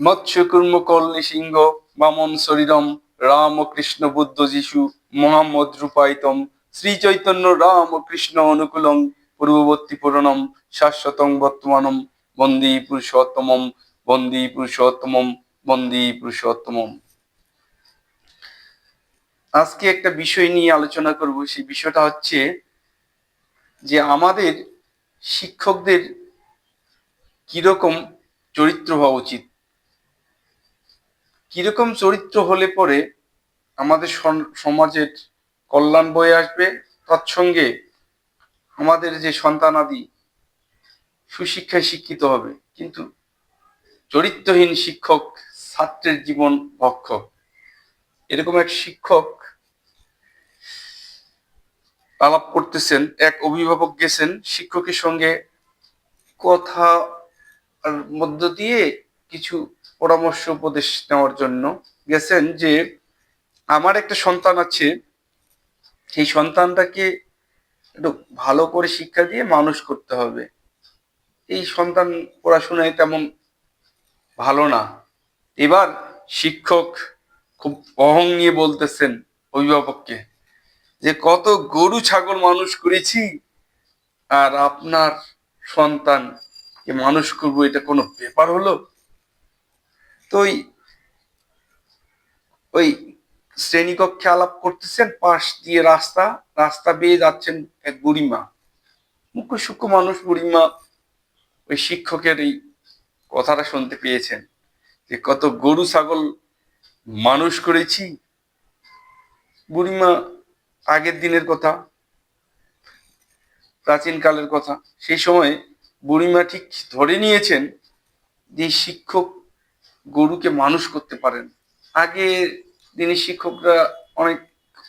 মৎস্যকুর্ম call সিংহ, বামন শরীরম, রাম কৃষ্ণ বুদ্ধ যিশু, মোহাম্মদ রূপায়তম, শ্রী চৈতন্য রাম কৃষ্ণ অনুকূলং পূর্ববর্তী পুরনম শাশ্বতং বর্তমানম, বন্দি পুরুষোত্তমম বন্দি পুরুষোত্তমম বন্দি পুরুষোত্তমম। আজকে একটা বিষয় নিয়ে আলোচনা করব, সেই বিষয়টা হচ্ছে যে আমাদের শিক্ষকদের কীরকম চরিত্র হওয়া উচিত? কীরকম চরিত্র হলে পরে আমাদের সমাজের কল্যাণ বয়ে আসবে? তৎসঙ্গে আমাদের যে সন্তানাদি সুশিক্ষায় শিক্ষিত হবে। কিন্তু চরিত্রহীন শিক্ষক ছাত্রের জীবন ভক্ষক এরকম এক শিক্ষক আলাপ করতেছেন, এক অভিভাবক গেছেন শিক্ষকের সঙ্গে কথা মধ্য দিয়ে কিছু পরামর্শ উপদেশ নেওয়ার জন্য গেছেন যে, আমার একটা সন্তান আছে। সেই সন্তানটাকে একটু ভালো করে শিক্ষা দিয়ে মানুষ করতে হবে। এই সন্তান পড়াশোনায় তেমন ভালো না। এবার শিক্ষক খুব অহং নিয়ে বলতেছেন অভিভাবককে যে, কত গরু, ছাগল মানুষ করেছি আর আপনার সন্তানকে মানুষ করব, এটা কোনো ব্যাপার হলো? তো ওই ওই শ্রেণীকক্ষে আলাপ করতেছেন, পাশ দিয়ে রাস্তা রাস্তা বেয়ে যাচ্ছেন এক বুড়িমা। মুখ্য সূক্ষ্ম মানুষ বুড়িমা ওই শিক্ষকের এই কথাটা শুনতে পেয়েছেন, যে কত গরু, ছাগল মানুষ করেছি। বুড়িমা আগের দিনের কথা, প্রাচীন কালের কথা, সেই সময় বুড়িমা ঠিক ধরে নিয়েছেন যে শিক্ষক গরুকে মানুষ করতে পারেন। আগে তিনি শিক্ষকরা অনেক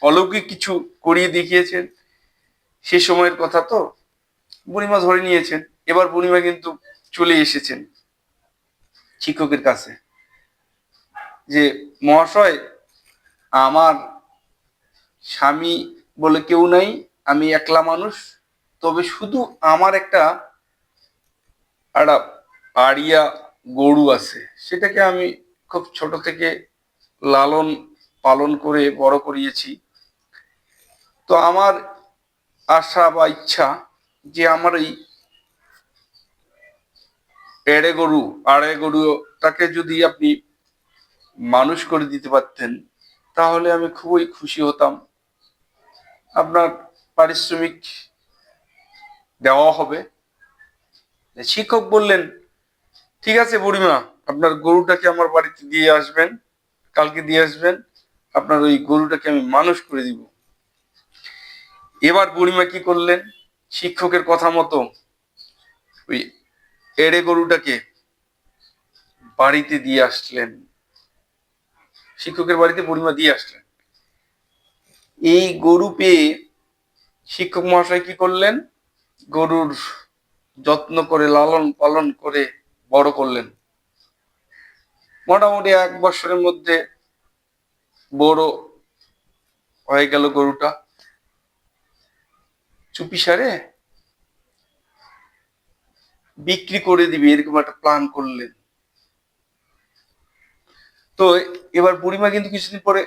অলৌকিক কিছু করিয়ে দেখিয়েছেন। সে সময়ের কথা তো বুড়িমা ধরে নিয়েছেন। এবার বুড়িমা কিন্তু চলে এসেছেন শিক্ষকের কাছে। যে, মহাশয়, আমার স্বামী বলে কেউ নাই, আমি একলা মানুষ। তবে শুধু আমার একটা একটা আড়িয়া গরু আছে, সেটাকে আমি খুব ছোট থেকে লালন পালন করে বড় করিয়েছি। তো আমার আশা বা ইচ্ছা যে আমার এই এড়ে গরু, আড়ে গরুটাকে যদি আপনি মানুষ করে দিতে পারতেন, তাহলে আমি খুবই খুশি হতাম। আপনার পারিশ্রমিক দেওয়া হবে। শিক্ষক বললেন ঠিক আছে বুড়িমা, আপনার গরুটাকে আমার বাড়িতে দিয়ে আসবেন, কালকে দিয়ে আসবেন, আপনার ওই গরুটাকে আমি মানুষ করে দিব। এবার বুড়িমা কি করলেন? শিক্ষকের কথা মতো ওই এড়ে গরুটাকে বাড়িতে দিয়ে আসলেন। শিক্ষকের বাড়িতে বুড়িমা দিয়ে আসলেন। এই গরু পেয়ে শিক্ষক মহাশয় কি করলেন? গরুর যত্ন করে, লালন পালন করে বড় করলেন। মোটামুটি এক বছরের মধ্যে বড় হয়ে গেল গরুটা। চুপি সারে বিক্রি করে দিবে, এরকম একটা প্ল্যান করলেন। তো এবার বুড়িমা কিন্তু কিছুদিন পরে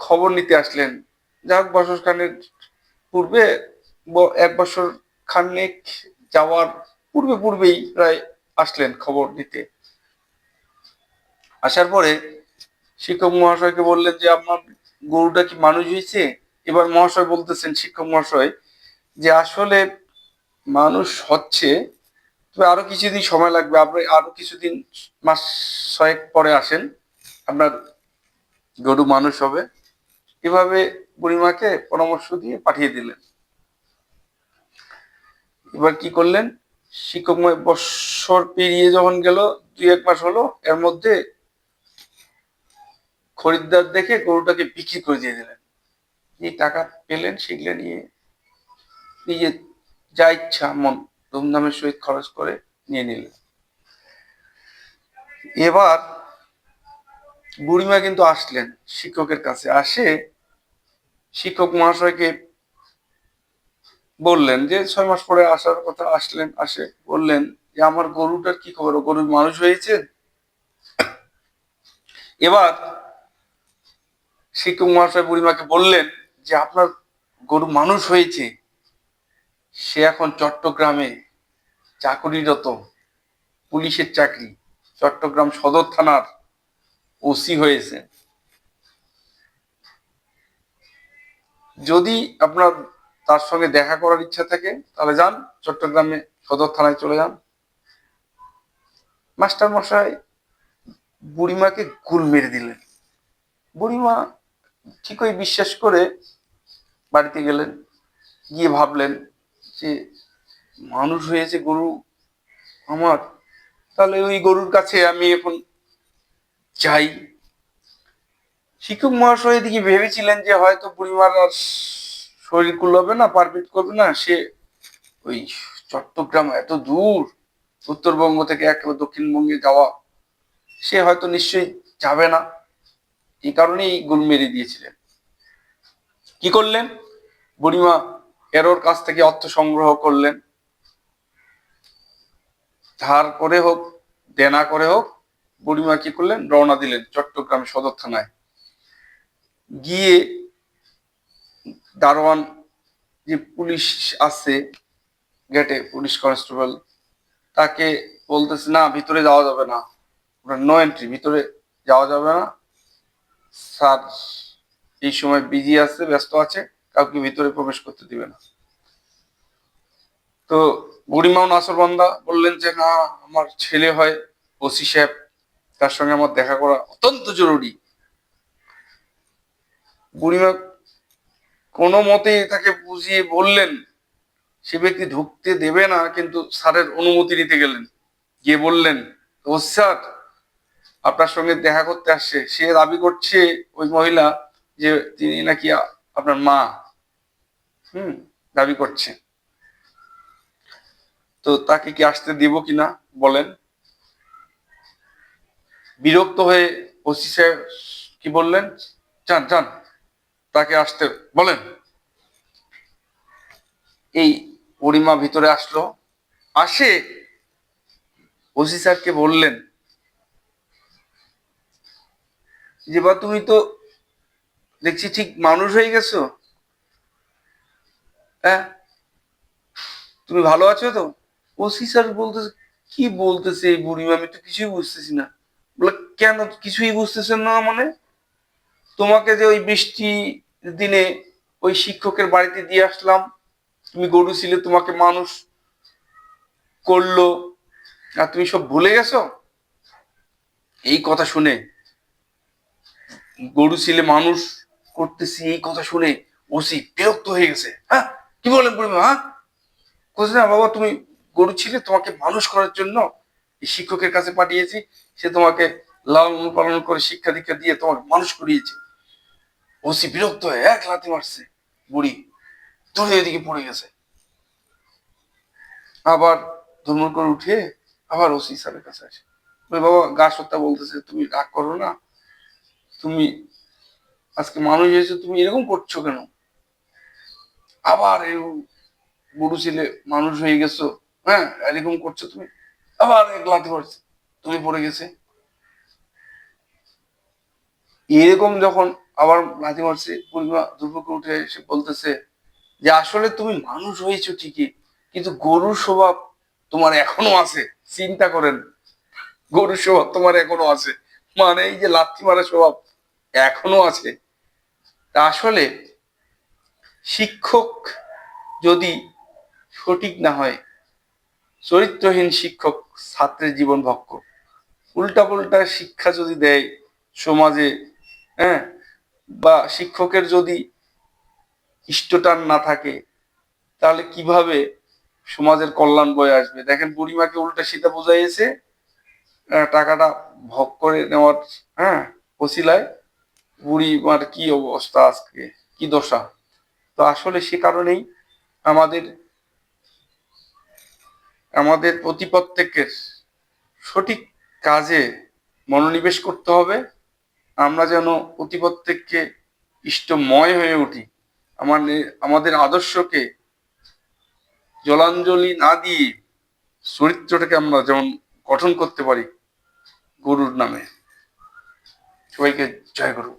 খবর নিতে আসলেন। যাক বছর খানের পূর্বে এক বছর খানেক যাওয়ার পূর্বে পূর্বেই প্রায় আসলেন খবর নিতে। আসার পরে শিক্ষক মহাশয়কে বললেন যে আপনার গরুটা কি মানুষ হয়েছে এবার মহাশয় বলতেছেন, শিক্ষক মহাশয়, যে আসলে মানুষ হচ্ছে, তবে আরও কিছুদিন সময় লাগবে, আপনি আরও কিছুদিন মাস ছয়েক পরে আসেন, আপনার গরু মানুষ হবে। এভাবে বুড়িমাকে পরামর্শ দিয়ে পাঠিয়ে দিলেন। এবার কি করলেন? শিক্ষকময় বৎসর পেরিয়ে যখন গেল, দুই এক মাস হলো, এর মধ্যে খরিদ্দার দেখে গরুটাকে বিক্রি করে দিয়ে দিলেন। যে টাকা পেলেন, সেগুলো নিয়ে নিজে যা ইচ্ছা, মন, ধুমধামের সহিত খরচ করে নিয়ে নিলেন। এবার বুড়িমা কিন্তু আসলেন শিক্ষকের কাছে। আসে শিক্ষক মহাশয়কে বললেন যে, ছয় মাস পরে আসার কথা আসলেন, আসে বললেন যে আমার গরুটার কি খবর? ও গরুর মানুষ হয়েছে? এবার শিক্ষক মহাশয় বুড়িমাকে বললেন যে, আপনার গরু মানুষ হয়েছে। সে এখন চট্টগ্রামে চাকরিরত, পুলিশের চাকরি। চট্টগ্রাম সদর থানার ওসি হয়েছে। যদি আপনার তার সঙ্গে দেখা করার ইচ্ছা থাকে, তাহলে যান, চট্টগ্রামে সদর থানায় চলে যান। মাস্টার মশাই, বুড়িমাকে গুল মেরে দিলেন। বুড়িমা ঠিকই বিশ্বাস করে বাড়িতে গেলেন, গিয়ে ভাবলেন যে, মানুষ হয়েছে গরু আমার, তাহলে ওই গরুর কাছে আমি এখন যাই। শিক্ষক মহাশয় এদিকে ভেবেছিলেন যে, হয়তো বুড়িমার আর শরীর কুলাবে না পারমিট করবে না, সে ওই চট্টগ্রাম এত দূর উত্তরবঙ্গ থেকে একেবারে দক্ষিণবঙ্গে যাওয়া, সে হয়তো নিশ্চয়ই যাবে না। এই কারণেই গুল মেরে দিয়েছিলেন। কি করলেন? বুড়িমা এরোর কাছ থেকে অর্থ সংগ্রহ করলেন। ধার করে হোক, দেনা করে হোক, বুড়িমা কি করলেন? রওনা দিলেন চট্টগ্রাম সদর থানায়। গিয়ে দারোয়ান যে পুলিশ আছে, গেটে পুলিশ কনস্টেবল তাকে বলতেছে, না, ভিতরে যাওয়া যাবে না। নো এন্ট্রি ভিতরে যাওয়া যাবে না। স্যার, এই সময় বিজি আছে, ব্যস্ত আছে, কাউকে ভিতরে প্রবেশ করতে দিবে না। তো বুড়িমাও নাসরবান্দা বললেন যে, না, আমার ছেলে হয় ওসি সাহেব, তার সঙ্গে আমার দেখা করা অত্যন্ত জরুরি। বুড়িমা কোনো মতে তাকে বুঝিয়ে বললেন সে ব্যক্তি ঢুকতে দেবে না, কিন্তু স্যারের অনুমতি নিতে গেলেন। গিয়ে বললেন ও স্যার, আপনার সঙ্গে দেখা করতে আসছে। সে দাবি করছে ওই মহিলা যে তিনি নাকি আপনার মা। হুম, দাবি করছে। তো তাকে কি আসতে দিব কিনা বলেন। বিরক্ত হয়ে ওসি সাহেব কি বললেন, যান যান, তাকে আসতে বলেন। এই পরিমা ভিতরে আসলো। আসে ওসি স্যারকে বললেন, যে বা তুমি তো দেখছি ঠিক মানুষ হয়ে গেছো। হ্যাঁ? তুমি ভালো আছো তো? ওসি স্যার বলতেছে, কি বলতেছে এই বুড়িমা? আমি তো কিছুই বুঝতেছি না। বলে, কেন কিছুই বুঝতেছেন না মানে? তোমাকে যে ওই বৃষ্টি দিনে ওই শিক্ষকের বাড়িতে দিয়ে আসলাম তুমি গরু ছিলে, তোমাকে মানুষ করল, আর তুমি সব ভুলে গেছো? এই কথা শুনে, গরু ছিলে, মানুষ করতেছি, এই কথা শুনে ওসি বিরক্ত হয়ে গেছে। হ্যাঁ? কি বলেন বুড়িমা হ্যাঁ? কোথায় না বাবা, তুমি গরু ছিলে, তোমাকে মানুষ করার জন্য শিক্ষকের কাছে পাঠিয়েছি। সে তোমাকে লালন পালন করে শিক্ষা দীক্ষা দিয়ে তোমাকে মানুষ করিয়েছে। ওসি বিরক্ত হয়ে এক লাথি মারছে বুড়ি। ধরে এদিকে পড়ে গেছে। আবার ধর্ম করে উঠে আবার ওসি স্যারের কাছে আসে। বলে, বাবা গা সত্তা বলতেছে তুমি রাগ করো না। তুমি আজকে মানুষ হয়েছে তুমি এরকম করছ কেন? আবার এই বুড়ো ছেলে মানুষ হয়ে গেছো হ্যাঁ এরকম করছ তুমি? আবার এক লাথি পড়ছে তুমি পড়ে গেছে? এরকম যখন আবার লাথি মারছে পূর্ণিমা দুর্ভোগ উঠে এসে বলতেছে যে আসলে তুমি মানুষ হয়েছো ঠিকই, কিন্তু গরুর স্বভাব তোমার এখনও আছে, চিন্তা করেন। গরুর স্বভাব তোমার এখনও আছে মানে এই যে লাথি মারা স্বভাব এখনও আছে। তা আসলে শিক্ষক যদি সঠিক না হয়, চরিত্রহীন শিক্ষক ছাত্রের জীবন ভক্ষ উল্টা পুল্টা শিক্ষা যদি দেয় সমাজে হ্যাঁ বা শিক্ষকের যদি ইষ্টটান না থাকে তাহলে কীভাবে সমাজের কল্যাণ বয়ে আসবে? দেখেন বুড়িমাকে উল্টা সীতা বোঝাইয়েছে আহ, টাকাটা ভোগ করে নেওয়ার হ্যাঁ ওসিলায় বুড়িমার কি অবস্থা আজকে? কি দশা? তো আসলে সে কারণেই আমাদের আমাদের প্রতি প্রত্যেকের সঠিক কাজে মনোনিবেশ করতে হবে। আমরা যেন প্রতি প্রত্যেককে ইষ্টময় হয়ে উঠি। আমাদের আমাদের আদর্শকে জলাঞ্জলি না দিয়ে চরিত্রটাকে আমরা যেমন গঠন করতে পারি, গরুর নামে। সবাইকে জয় গুরু